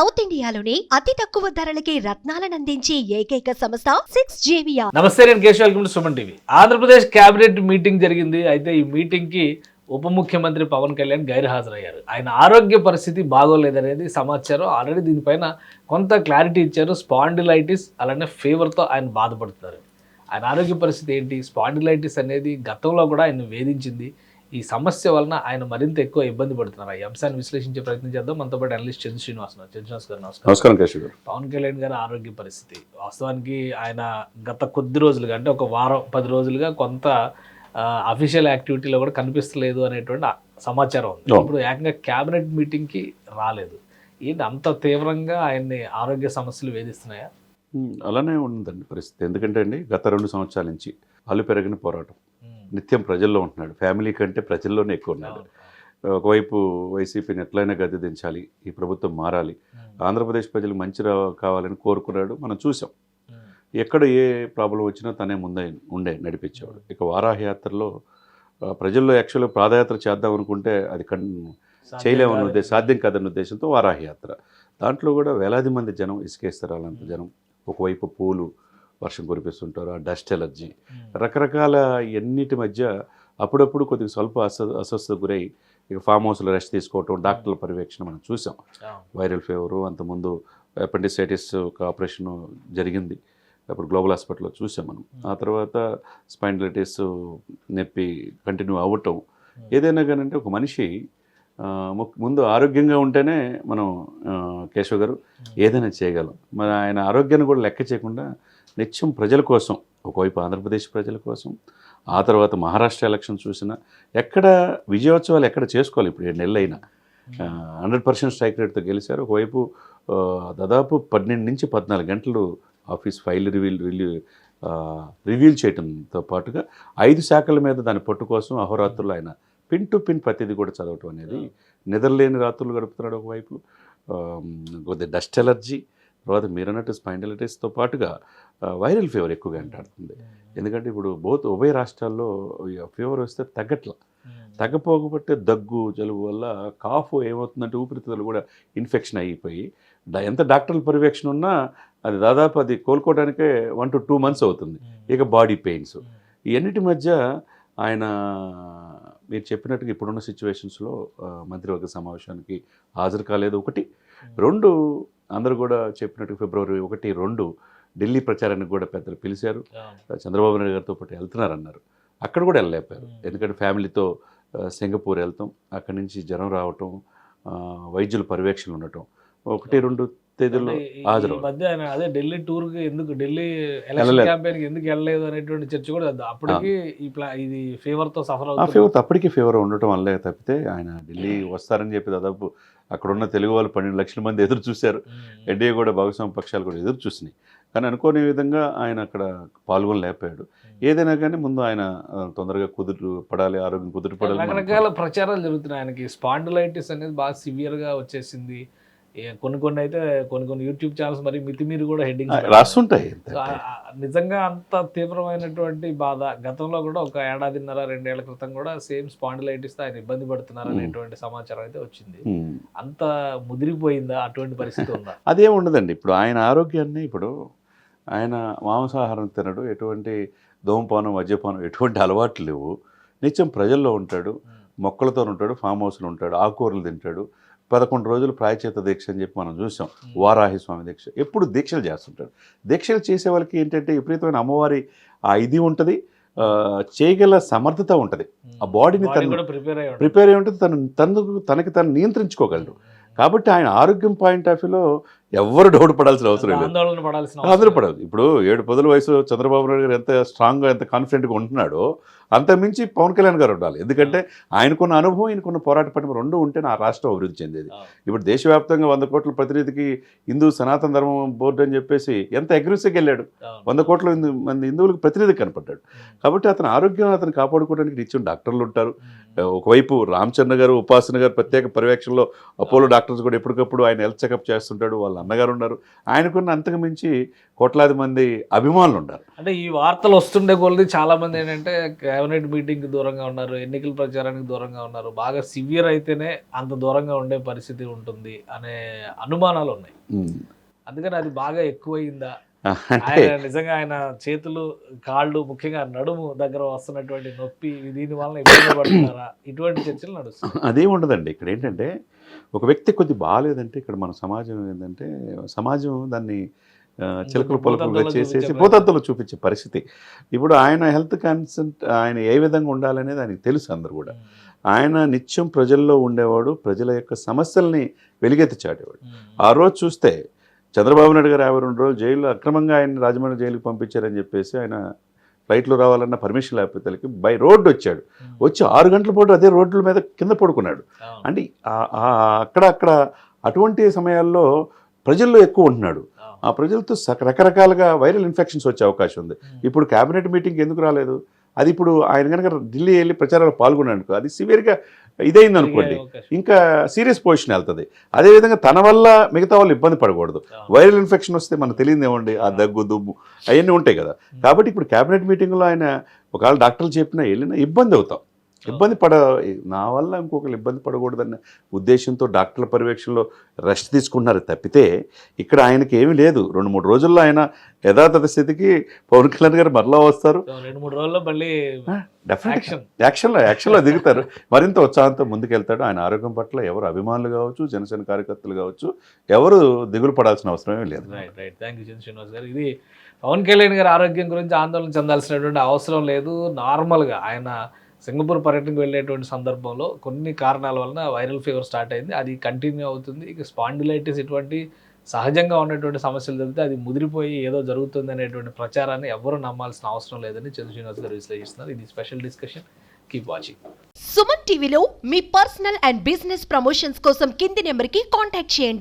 South ఇండియాలోని అతి తక్కువ ధరలకి రత్నాలనందించే ఏకైక సంస్థ సిక్స్ జేవియా నమస్తే నేను Keshav. Welcome to Suman TV. Andhra Pradesh cabinet meeting జరిగింది. అయితే ఈ మీటింగ్కి ఉప ముఖ్యమంత్రి పవన్ కళ్యాణ్ గైర్ హాజరయ్యారు ఆయన ఆరోగ్య పరిస్థితి బాగోలేదనేది సమాచారం. ఆల్రెడీ దీనిపైన కొంత క్లారిటీ ఇచ్చారు. స్పాండిలైటిస్ అలానే ఫీవర్తో ఆయన బాధపడుతున్నారు. ఆయన ఆరోగ్య పరిస్థితి ఏంటి? స్పాండిలైటిస్ అనేది గతంలో కూడా ఆయన వేధించింది. ఈ సమస్య వలన ఆయన మరింత ఎక్కువ ఇబ్బంది పడుతున్నారు. ఈ అంశాన్ని విశ్లేషించే ప్రయత్నం చేద్దాం. మనతో పాటు అనలిస్ట్ చంద్ర శ్రీనివాస్. చంద్ర శ్రీనివాస్ గారు నమస్కారం. గారు. పవన్ కళ్యాణ్ గారి ఆరోగ్య పరిస్థితి. వాస్తవానికి ఆయన గత కొద్ది రోజులుగా అంటే ఒక వారం పది రోజులుగా కొంత అఫీషియల్ యాక్టివిటీలో కూడా కనిపిస్తలేదు అనేటువంటి సమాచారం ఉంది. ఇప్పుడు ఏకంగా క్యాబినెట్ మీటింగ్కి రాలేదు. ఏంటి అంత తీవ్రంగా ఆయన్ని ఆరోగ్య సమస్యలు వేధిస్తున్నాయా? అలానే ఉందండి పరిస్థితి. ఎందుకంటే అండి గత రెండు సంవత్సరాల నుంచి అల్లు పెరగని పోరాటం. నిత్యం ప్రజల్లో ఉంటున్నాడు. ఫ్యామిలీ కంటే ప్రజల్లోనే ఎక్కువ ఉన్నాడు. ఒకవైపు వైసీపీని ఎట్లయినా గద్దె దించాలి ఈ ప్రభుత్వం మారాలి. ఆంధ్రప్రదేశ్ ప్రజలకు మంచి రా కావాలని కోరుకున్నాడు. మనం చూసాం. ఎక్కడ ఏ ప్రాబ్లం వచ్చినా తనే ముందే ఉండే నడిపించేవాడు. ఇక వారాహ యాత్రలో ఆ, ప్రజల్లో యాక్చువల్గా పాదయాత్ర చేద్దాం అనుకుంటే అది కన్ చేయలేమన్న ఉద్దేశం సాధ్యం కాదన్న ఉద్దేశంతో వారాహి యాత్ర దాంట్లో కూడా వేలాది మంది జనం ఇసుకేస్తారు అలాంటి జనం. ఒకవైపు పూలు వర్షం కురిపిస్తుంటారు ఆ డస్ట్ ఎలర్జీ. రకరకాల ఎన్నిటి మధ్య అప్పుడప్పుడు కొద్దిగా స్వల్ప అస్వ అస్వస్థత గురై ఇక ఫామ్ హౌస్లో రెస్ట్ తీసుకోవటం డాక్టర్ల పర్యవేక్షణ మనం చూసాం. వైరల్ ఫీవరు అంతకుముందు అపెండిసైటిస్ ఒక ఆపరేషన్ జరిగింది. అప్పుడు గ్లోబల్ హాస్పిటల్లో చూసాం మనం. ఆ తర్వాత స్పైండిలైటిస్ నొప్పి కంటిన్యూ అవ్వటం ఏదైనా కానీ అంటే ఒక మనిషి ముందు ఆరోగ్యంగా ఉంటేనే మనం కేశవ్ గారు ఏదైనా చేయగలం. మరి ఆయన ఆరోగ్యాన్ని కూడా లెక్క చేయకుండా నిత్యం ప్రజల కోసం ఒకవైపు ఆంధ్రప్రదేశ్ ప్రజల కోసం ఆ తర్వాత మహారాష్ట్ర ఎలక్షన్ చూసినా ఎక్కడ విజయోత్సవాలు ఎక్కడ చేసుకోవాలి? ఇప్పుడు ఏడు నెలలు అయినా హండ్రెడ్ పర్సెంట్ స్ట్రైక్ రేట్తో గెలిచారు. ఒకవైపు దాదాపు పన్నెండు నుంచి పద్నాలుగు గంటలు office file reveal relieve reveal చేయడంతో పాటుగా ఐదు శాఖల మీద దాని పొట్టు కోసం అహోరాత్రులు ఆయన పిన్ టు పిన్ ప్రతిదీ కూడా చదవటం అనేది నిద్రలేని రాత్రులు గడుపుతున్నాడు ఒకవైపు ఆ, కొద్దిగా డస్ట్ ఎలర్జీ తర్వాత మీరు అన్నట్టు స్పైండలైటిస్తో పాటుగా వైరల్ ఫీవర్ ఎక్కువగా అంటాడుతుంది. ఎందుకంటే ఇప్పుడు బోత్ ఉభయ రాష్ట్రాల్లో ఫీవర్ వస్తే తగ్గట్ల. తగ్గపోకపోతే దగ్గు జలుబు వల్ల కాఫ్ ఏమవుతుందంటే ఊపిరితిత్తులు కూడా ఇన్ఫెక్షన్ అయిపోయి ఎంత డాక్టర్ల పర్యవేక్షణ ఉన్నా అది దాదాపు అది కోలుకోవడానికే వన్ టు టూ మంత్స్ అవుతుంది. ఇక బాడీ పెయిన్స్. ఇవన్నిటి మధ్య ఆయన మీరు చెప్పినట్టుగా ఇప్పుడున్న సిచ్యువేషన్స్లో మంత్రివర్గ సమావేశానికి హాజరు కాలేదు ఒకటి. రెండు అందరూ కూడా చెప్పినట్టు ఫిబ్రవరి ఒకటి రెండు ఢిల్లీ ప్రచారానికి కూడా పెద్దలు పిలిచారు. చంద్రబాబు నాయుడు గారితో పాటు వెళ్తున్నారన్నారు. అక్కడ కూడా వెళ్ళలేపారు. ఎందుకంటే ఫ్యామిలీతో సింగపూర్ వెళ్తాం. అక్కడి నుంచి జ్వరం రావటం వైద్యుల పర్యవేక్షణ ఉండటం. ఒకటి రెండు ఈ హాజరు మధ్య ఆయన అదే ఢిల్లీ టూర్కి ఎందుకు ఢిల్లీ ఎలక్షన్. క్యాంపెయిన్కి ఎందుకు వెళ్ళలేదు అనేటువంటి చర్చ కూడా. అప్పటికి ఈ ప్లా ఇది ఫీవర్తో సఫర్ అవుతుంది ఫీవర్ అప్పటికీ ఫీవర్ ఉండటం వల్లే తప్పితే ఆయన ఢిల్లీ వస్తారని చెప్పి దాదాపు అక్కడ ఉన్న తెలుగు వాళ్ళు పన్నెండు లక్షల మంది ఎదురు చూశారు. ఎన్డీఏ కూడా భాగస్వామ్య పక్షాలు కూడా ఎదురు చూసినాయి. కానీ అనుకోని విధంగా ఆయన అక్కడ పాల్గొనలేకపోయాడు ఏదైనా కానీ ముందు ఆయన తొందరగా కుదురు పడాలి ఆరోగ్యం కుదురు పడాలి రకరకాల ప్రచారాలు జరుగుతున్నాయి. ఆయనకి స్పాండిలైటిస్ అనేది బాగా సివియర్గా వచ్చేసింది. కొన్ని కొన్ని అయితే కొన్ని కొన్ని యూట్యూబ్ ఛానల్స్ మరి మితిమీరి కూడా హెడ్డింగ్ రాస్తుంటాయి. నిజంగా అంత తీవ్రమైనటువంటి బాధ గతంలో కూడా ఒక ఏడాదిన్నర రెండేళ్ళ క్రితం కూడా సేమ్ స్పాండిలైటిస్తో ఆయన ఇబ్బంది పడుతున్నారు అనేటువంటి సమాచారం అయితే వచ్చింది. అంత ముదిరిపోయిందా? అటువంటి పరిస్థితి ఉందా? అదేం ఉండదండి. ఇప్పుడు ఆయన ఆరోగ్యాన్ని ఇప్పుడు ఆయన మాంసాహారం తినడు ఎటువంటి ధూమపానం మద్యపానం ఎటువంటి అలవాట్లు లేవు. నిత్యం ప్రజల్లో ఉంటాడు మొక్కలతో ఉంటాడు ఫామ్ హౌస్లో ఉంటాడు ఆకుకూరలు తింటాడు పదకొండు రోజులు ప్రాయచిత దీక్ష అని చెప్పి మనం చూసాం. వారాహి స్వామి దీక్ష. ఎప్పుడు దీక్షలు చేస్తుంటాడు దీక్షలు చేసే వాళ్ళకి ఏంటంటే విపరీతమైన అమ్మవారి ఆ ఇది ఉంటుంది చేయగల సమర్థత ఉంటుంది. ఆ బాడీని తను ప్రిపేర్ అయి ఉంటుంది. తను తను తనకి తను నియంత్రించుకోగలడు. కాబట్టి ఆయన ఆరోగ్యం పాయింట్ ఆఫ్ వ్యూలో ఎవ్వరు డౌట్ పడాల్సిన అవసరం లేదు. ఆందోళన పడాల్సిన పడదు. ఇప్పుడు ఏడు పదుల వయసు చంద్రబాబు నాయుడు గారు ఎంత స్ట్రాంగ్గా ఎంత కాన్ఫిడెంట్గా ఉంటున్నాడో అంత మించి పవన్ కళ్యాణ్ గారు ఉండాలి. ఎందుకంటే ఆయనకున్న అనుభవం ఆయనకున్న పోరాట పటిమ రెండు ఉంటే నా రాష్ట్రం అభివృద్ధి చెందేది. ఇప్పుడు దేశవ్యాప్తంగా వంద కోట్ల ప్రతినిధికి హిందూ సనాతన ధర్మం బోర్డు అని చెప్పేసి ఎంత అగ్రెసివ్గా వెళ్ళాడు. వంద కోట్ల మంది హిందువులకు ప్రతినిధి కనపడ్డాడు. కాబట్టి అతని ఆరోగ్యం అతను కాపాడుకోవడానికి నిత్యం డాక్టర్లు ఉంటారు. ఒకవైపు రామచంద్ర గారు ఉపాసన గారు ప్రత్యేక పర్యవేక్షణలో అపోలో డాక్టర్స్ కూడా ఎప్పటికప్పుడు ఆయన హెల్త్ చెకప్ చేస్తుంటాడు. వాళ్ళ అన్నగారు ఉన్నారు ఆయనకున్న అంతకు మించి కోట్లాది మంది అభిమానులు ఉన్నారు అంటే ఈ వార్తలు వస్తుండే కొలది చాలా మంది ఏంటంటే కేబినెట్ మీటింగ్ దూరంగా ఉన్నారు ఎన్నికల ప్రచారానికి దూరంగా ఉన్నారు. బాగా సివియర్ అయితేనే అంత దూరంగా ఉండే పరిస్థితి ఉంటుంది అనే అనుమానాలు ఉన్నాయి. అందుకని అది బాగా ఎక్కువయిందా? అంటే ఆయన నిజంగా ఆయన చేతులు కాళ్ళు ముఖ్యంగా నడుము దగ్గర వస్తున్నటువంటి నొప్పి దీని వలన ఇబ్బంది పడుతున్నారా? ఇటువంటి చర్చలు నడుస్తున్నాయి. అదేం ఉండదండి ఇక్కడ ఏంటంటే ఒక వ్యక్తి కొద్ది బాగాలేదంటే ఇక్కడ మన సమాజం ఏంటంటే సమాజం దాన్ని చిలకలు పలుకులుగా చేసేసి భూతత్తులు చూపించే పరిస్థితి. ఇప్పుడు ఆయన హెల్త్ కన్సెంట్ ఆయన ఏ విధంగా ఉండాలనేది ఆయనకి తెలుసు అందరు కూడా. ఆయన నిత్యం ప్రజల్లో ఉండేవాడు ప్రజల యొక్క సమస్యల్ని వెలుగెత్తి చాటేవాడు. ఆ రోజు చూస్తే చంద్రబాబు నాయుడు గారు యాభై రెండు రోజులు జైల్లో అక్రమంగా ఆయన రాజమండ్రి జైలుకి పంపించారని చెప్పేసి ఆయన ఫ్లైట్లో రావాలన్న పర్మిషన్ లేకపోతే బై రోడ్డు వచ్చాడు వచ్చి ఆరు గంటల పాటు అదే రోడ్ల మీద కింద పడుకున్నాడు అవును. అంటే అక్కడ అక్కడ అటువంటి సమయాల్లో ప్రజల్లో ఎక్కువ ఉంటున్నాడు అవును. ఆ ప్రజలతో రకరకాలుగా వైరల్ ఇన్ఫెక్షన్స్ వచ్చే అవకాశం ఉంది ఉమ్. ఇప్పుడు కేబినెట్ మీటింగ్ ఎందుకు రాలేదు అది ఇప్పుడు ఆయన కనుక ఢిల్లీ వెళ్ళి ప్రచారంలో పాల్గొన్నాడు అది సివియర్గా ఇదైంది అనుకోండి. ఇంకా సీరియస్ పొజిషన్ వెళ్తుంది. అదేవిధంగా తన వల్ల మిగతా వాళ్ళు ఇబ్బంది పడకూడదు. వైరల్ ఇన్ఫెక్షన్ వస్తే మనకు తెలియదు ఏమండి? ఆ దగ్గు దుమ్ము అవన్నీ ఉంటాయి కదా. కాబట్టి ఇప్పుడు కేబినెట్ మీటింగ్లో ఆయన ఒకవేళ డాక్టర్లు చెప్పినా వెళ్ళినా ఇబ్బంది అవుతాం. ఇబ్బంది పడ నా వల్ల ఇంకొకరు ఇబ్బంది పడకూడదన్న ఉద్దేశంతో డాక్టర్ల పర్యవేక్షణలో రెస్ట్ తీసుకుంటున్నారు. తప్పితే ఇక్కడ ఆయనకి ఏమీ లేదు. రెండు మూడు రోజుల్లో ఆయన యథాతథ స్థితికి పవన్ కళ్యాణ్ గారు మరలా వస్తారు. రెండు మూడు రోజుల్లో మళ్ళీ యాక్షన్లో యాక్షన్లో దిగుతారు. మరింత ఉత్సాహంతో ముందుకెళ్తాడు. ఆయన ఆరోగ్యం పట్ల ఎవరు అభిమానులు కావచ్చు జనసేన కార్యకర్తలు కావచ్చు ఎవరు దిగులు పడాల్సిన అవసరమే లేదు. శ్రీనివాస్ గారు. ఇది పవన్ కళ్యాణ్ గారి ఆరోగ్యం గురించి ఆందోళన చెందాల్సినటువంటి అవసరం లేదు. నార్మల్గా ఆయన సింగపూర్ పర్యటనకు వెళ్ళేటువంటి సందర్భంలో కొన్ని కారణాల వలన వైరల్ ఫీవర్ స్టార్ట్ అయింది. అది కంటిన్యూ అవుతుంది. ఇక స్పాండిలైటిస్ ఇటువంటి సహజంగా ఉన్నటువంటి సమస్యలు జరిగితే అది ముదిరిపోయి ఏదో జరుగుతుంది అనేటువంటి ప్రచారాన్ని ఎవరు నమ్మాల్సిన అవసరం లేదని చంద్ర శ్రీనివాస్ గారు విశ్లేషిస్తున్నారు. ఇది special discussion. Keep watching Suman టీవీలో మీ పర్సనల్ అండ్ బిజినెస్ ప్రమోషన్స్ కోసం కింది నెంబర్కి కాంటాక్ట్ చేయండి.